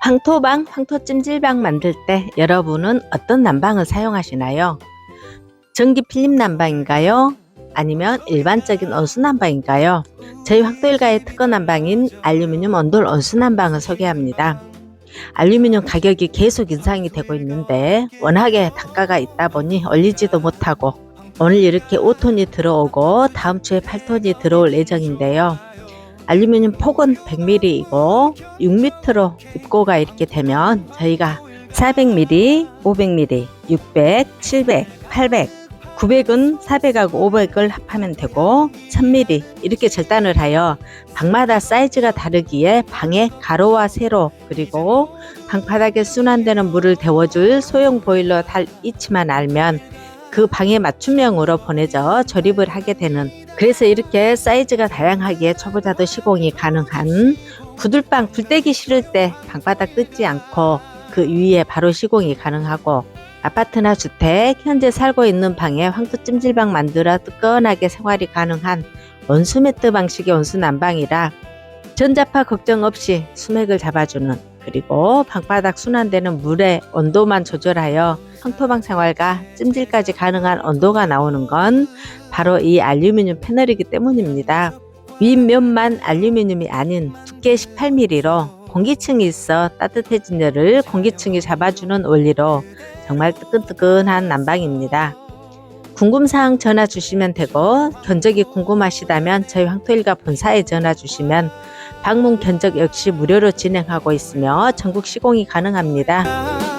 황토방, 황토찜질방 만들 때 여러분은 어떤 난방을 사용하시나요? 전기 필름 난방인가요? 아니면 일반적인 온수 난방인가요? 저희 황토일가의 특허 난방인 알루미늄 온돌 온수 난방을 소개합니다. 알루미늄 가격이 계속 인상이 되고 있는데 워낙에 단가가 있다 보니 올리지도 못하고 오늘 이렇게 5톤이 들어오고 다음 주에 8톤이 들어올 예정인데요. 알루미늄 폭은 100mm이고 6m로 입고가 이렇게 되면 저희가 400mm, 500mm, 600, 700, 800, 900은 400하고 500을 합하면 되고 1000mm 이렇게 절단을 하여 방마다 사이즈가 다르기에 방의 가로와 세로 그리고 방바닥에 순환되는 물을 데워줄 소형 보일러 달 위치만 알면 그 방에 맞춤형으로 보내져 조립을 하게 되는 그래서 이렇게 사이즈가 다양하기에 초보자도 시공이 가능한 구들방 불떼기 싫을 때 방바닥 뜯지 않고 그 위에 바로 시공이 가능하고 아파트나 주택 현재 살고 있는 방에 황토 찜질방 만들어 뜨끈하게 생활이 가능한 원수 매트 방식의 온수 난방이라 전자파 걱정 없이 수맥을 잡아주는 그리고 방바닥 순환되는 물의 온도만 조절하여 황토방 생활과 찜질까지 가능한 온도가 나오는 건 바로 이 알루미늄 패널이기 때문입니다. 윗면만 알루미늄이 아닌 두께 18mm로 공기층이 있어 따뜻해진 열을 공기층이 잡아주는 원리로 정말 뜨끈뜨끈한 난방입니다. 궁금사항 전화 주시면 되고 견적이 궁금하시다면 저희 황토일가 본사에 전화 주시면 방문 견적 역시 무료로 진행하고 있으며 전국 시공이 가능합니다.